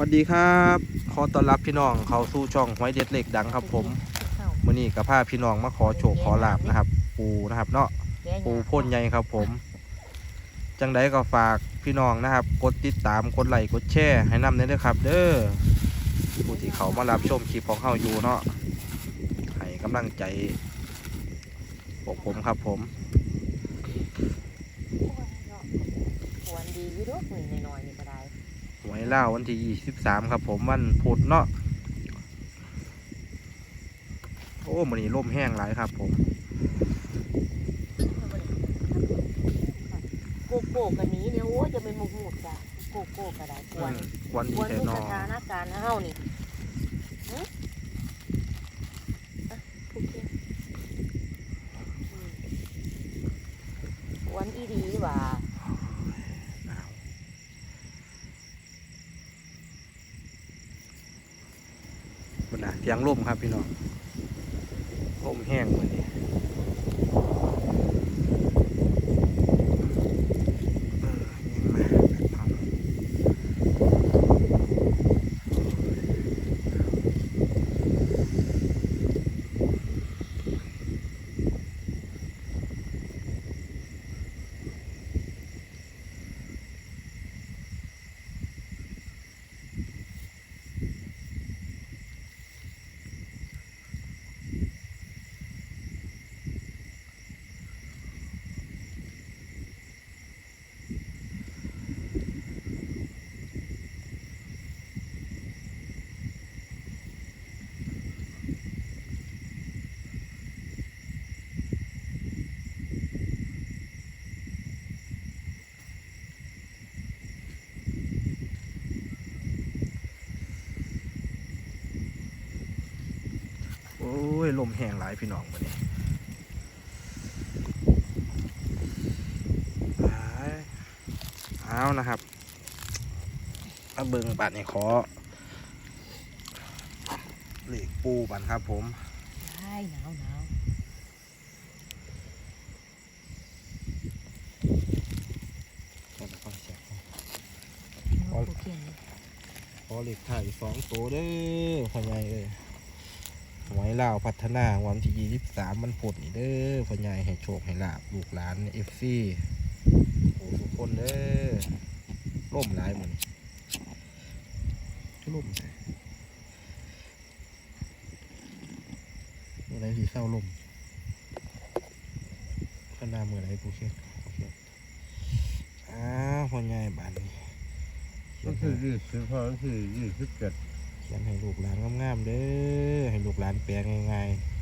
สวัสดีครับ ขอต้อนรับพี่น้องเข้าสู่ช่องหวยเด็ดเหล็กดังครับ ผมมื้อนี้กับพาพี่น้องมาขอโชคขอลาบนะครับ ปูนะครับเนาะปูพ่นใหญ่ครับ ผม จังไดก็ฝากพี่น้องนะครับ กดติดตามกดไลค์กดแชร์ให้นำด้วยนะครับ เด้อผู้ที่เขามารับชมคลิปของเขาอยู่เนาะให้กำลังใจพวกผมครับ ผมควรดีอยู่เด้วยหนึ่งน้อยๆนี่ก็ได้ห วยเล่าววันที่23ครับ ผมวันพุธเนาะโอ้มื้อนี้ลมแห้งหลายครับผมโกโก้กันนี้เนี่ยโอ้ยจะเป็นมุกมุดจ้ะโกโก้ก็ได้ควรควันคดีวรแท้มีนอสถานการณ์เฮานี่หึอะโอเคอืมควรอีดีว่า บ นน่ะเสียงลมครับพี่น้องลมแห้งวันนี้เออยังมาเอาโอ้ยลม แห้งหลายพี่น้องวันนี้ไปเอานะครับมาเบิ่งบัตรนี่ขอเหล็กปูบันครับผมใช่หนาวหนาวขอโอเคขอเหล็กไถ่สองตัวเด้อพ่อใหญ่เอ้ย หวยลาวพัฒนาวันที่ยี่สิบสามมันผลนี่เด้อพ่อใหญ่ให้โชคให้ลาบลูกหลานเอฟซีโอ้ทุกคนเด้อล่มหลายหมันล่มเมื่อไรที่เศร้าล่มขนาดเมื่อไรผู้เขียนอ้าวพ่อใหญ่บ้านนี้เขียก็นคือยี่สิบห้าคือยี่สิบเจ็ด ขียนให้ลูกหลานงามๆเด้อให้ลูกหลานแปลง่ายๆ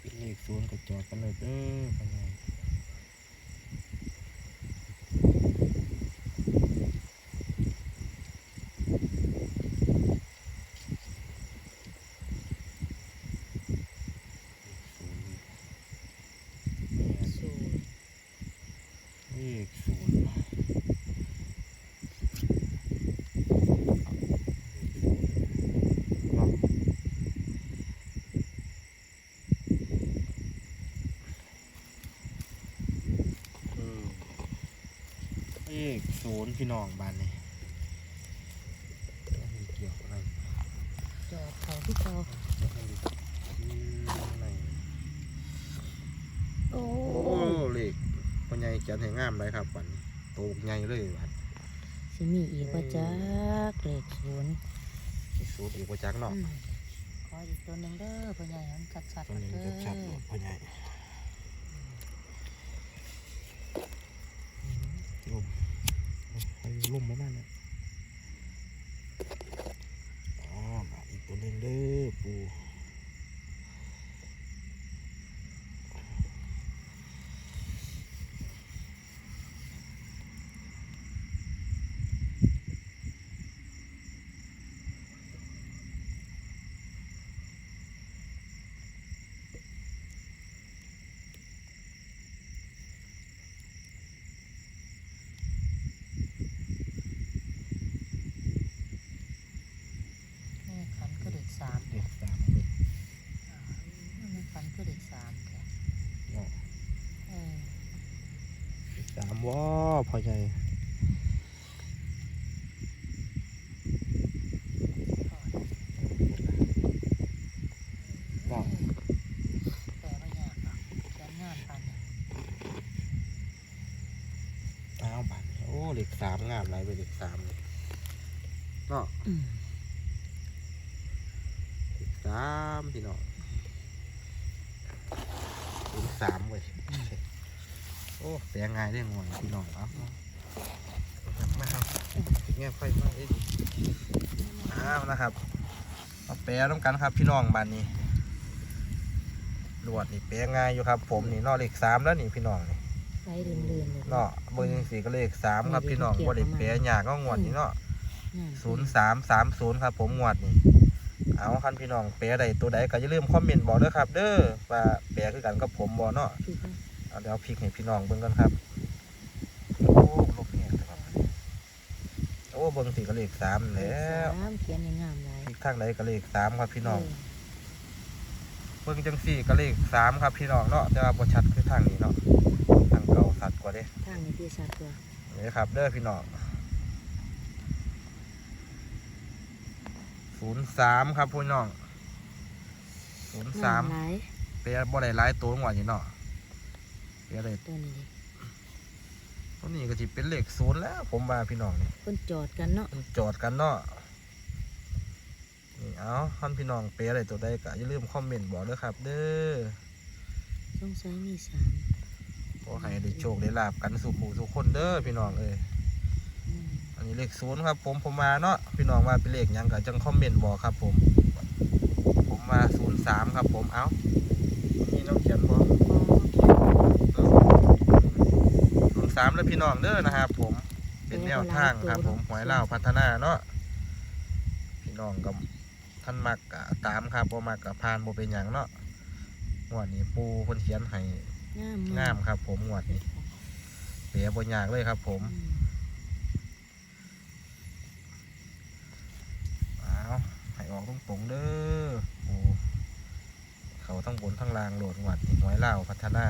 เป็นเลขศูนย์ก็จอดกันเลยเด้อพ่อใหญ่เลขศูนย์แม่น สู เลขศูนย์เนาะ เลขศูนย์พี่น้องบ้านนี้เกี่ยวอะไรจอดเขาที่เขาโอ้โอ้เลขพ่อใหญ่เขียนให้งามเลยครับวันนี้โตใหญ่เลยวันสิมีอีกว่าจักเลขศูนย์ศูนย์อีกบ่จักเนาะอืมขออีกตัวหนึ่งเด้อพ่อใหญ่หันชัดๆตัวนี้เด้อชัดๆโลดพ่อใหญ่ลมให้ ลมประมาณนั้นอ๋อมาอีกตัวหนึงเด้อปู นี่ขันก็เด็กสาม เด็กสามเลย นี่ขันก็เด็กสามแก เนาะ เออ เด็ก สามว้าพ่อใหญ่พอได้แต่ว่ายากอะแกนงานปันเนี่ยอ้าวบัดโอ้เด็กสามงามไรไปเด็กสามเลยเนาะอืมเด็กสามพี่น้องเด็กสามเว้ยโอ้แปลงง่ายได้งวงพี่น้องเอะมาครับเงี้ยไฟมาเอ้ยอ้าวนะครับเอาแปลต้องกันครับพี่น้องบ้านนี้ลวดนี่แปลง่ายอยู่ครับ ผมนี่เนอเลขสามแล้วนี่พี่น้องนี่ไล่เรื่อยๆเลยเนาะเบอร์ยังสี่ก็เลขสามครับพี่น้องบ่ได้แปลยากก็งวดนี่เนาะนั่นศูนย์สามสามศูนย์ครับ ผมงวดนี่เอาคันพี่น้องแปลใดตัวใดก็อย่าลืมคอมเมนต์บอกเด้อครับ เด้อว่าแปลคือกันกับผมบ่เนาะพี่ก็ เอาเดี๋ยวพลิกให้พี่น้องเบิ่งกันครับ โอ้ลบเนี่ยครับโอ้เบิ่งสิก็เลขสามแล้วสามเขียนในงามหลายพลิกทางใดก็เลขสามครับพี่น้องเเบิ่งจังสี่ก็เลขสามครับพี่น้องเนาะแต่ว่าบ่ชัดคือทางนี้เนาะทางเก่าสัตว์กว่าเด้ทางนี้ที่ชัดกว่านี่ครับ เด้อพี่น้องศูนย์สามครับพี่น้องศูนย์สามหลายเปียบ่ได้หลายตัวงวดนี่เนาะ เปียได้ตัวนี้ดิตัวนี้ก็สิเป็นเลขศูนย์แล้ว ผมว่าพี่น้องนี่เพิ่นจอดกันเนาะมันจอดกันเนาะนี่เอาท่านพี่น้องเปียได้ตัวใดก็อย่าลืมคอมเมนต์บอกเด้อครับ เด้อสงสัยมีสามขอให้ได้โชคได้ลาบกันสู่ผู้สู่คนเด้อพี่น้องเอ้ยอืมอันนี้เลขศูนย์ครับ ผมผมมาเนาะพี่น้องว่าเป็นเลขหยังก็จังคอมเมนต์บอกครับ ผม ผมมาศูนย์สามครับ ผมเอ้านี่น้องเขียนบอ อ๋อ ศูนย์ สามแล้วพี่น้องเด้อนะครับผมเป็นแนวทางครับ ผมหวยเล่าวพัฒนาเนาะพี่น้องก็ท่านมักกะตามครับบ่มักกะพานบ่เป็นหยังเนาะงวดนี้ปูเพิ่นเขียนให้งามงามครับ ผมงวดนี้เปียบ่ยากเลยครับ ผมอืมอ้าวให้ออกตรงๆเด้อโอ้เขาทั้งบนทั้งล่างโหลดงวดนี้หวยเล่าวพัฒนา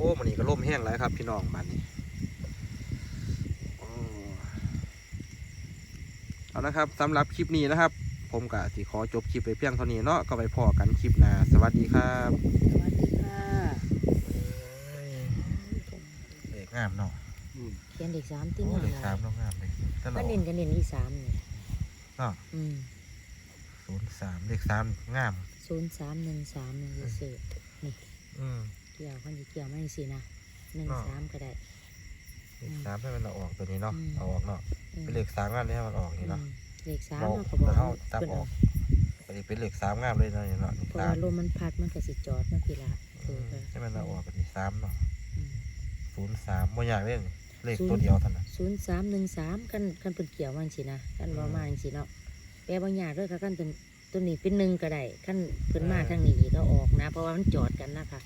อ้มันนี้ก็ล่มแห้งแล้วครับพี่น้องบ้านนี้โอ้เอานะครับสำหรับคลิปนี้นะครับ ผมกะสิขอจบคลิปไปเพียงเท่านี้เนาะก็ไปพอกันคลิปหน้าสวัสดีครับสวัสดีค่ะเด็กงามเนาะเขียนเด็กสามที่โอ้งามเด็กหสาลามยเนาะงามเลยตลอก็ดเน้นกันเน้นที่สามนี่เนาะอืมศูนย์สามเด็กสามงามศูนย์สามหนึ่งสามหนึ่งสี่อืมเกี่ยวกันจะเกี่ยวไม่สินะหนึ่งอ่าสามก็ได้เด็กสามให้มันเอาออกตัวนี้เนาะอืมเอาออกเนาะอืมเป็นเลขสามงามเลยให้มันออกนี่เนาะอืมเลขสามบอกเราก็บอกแต่เท่าจับเพิ่นออเอากก็สิเป็นเลขสามงามเลยเนาะนี่เนาะนี่เพราะสาว่ามลมมันพัดมันก็สิจอดมันพี่ละอืคือมให้มันเอาออกก็สิสามเนาะอืมศูนย์สามบ่อยากเล่นเลขศูนย์ตัวเดียวเท่านั้นศูนย์สามหนึ่งสามกันกันเป็นเกี่ยวมันสินะกันรอมาจังสิเนาะแปลบางอย่างด้วยค่ะกันเป็นตัวนี้เป็นหนึ่งก็ได้ขั้นเพิ่นมาทางนี้ก็ออกนะ เพราะว่ามันจอดกันนะคะ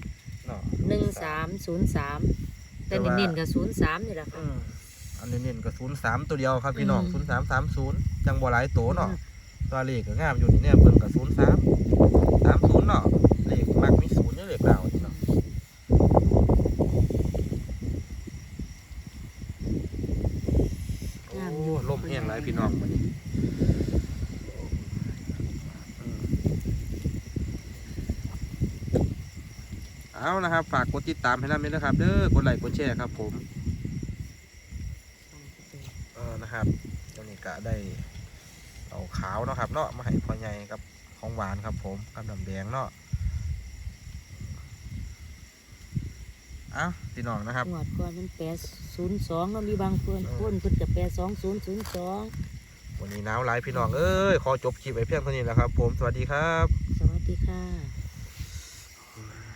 เนาะหนึ่งสามศูนย์สามแต่เน้นๆกับศูนย์สามนี่แหละอืค่ะมอันนี้เน้นก็ศูนย์สามตัวเดียวครับพี่น้องอืศูมนย์สามสามศูนย์จังบ่หลายโตเนาะตัวเลขก็งามอยู่นี่เนี่ยเบิ่งกับศูนย์สามสามศูนย์เนาะเลขมักมีศูนย์อยู่เลขดาวนี่เนาะโอ้ล่มแห้งหลายพี่น้องวันนี้อืม เอานะครับ ฝากกดติดตามให้นำด้วยนะครับ เด้อกดไลค์กดแชร์ครับ ผมนะครับตัวนี้ก็ได้เอาขาวเนาะครับเนาะมาให้พ่อใหญ่กับของหวานครับผมกับน้ำแดงเนาะเอ้าพี่น้องนะครับงวดก่อนมันแปดศูนย์สองเนาะมีบางคนเออคนเพิ่นกับแปดสองศูนย์ศูนย์สองวันนี้หนาวหลายพี่น้องเอ้ยขอจบคลิปไว้เพียงเท่านี้แหละครับ ผมสวัสดีครับ สวัสดีค่ะ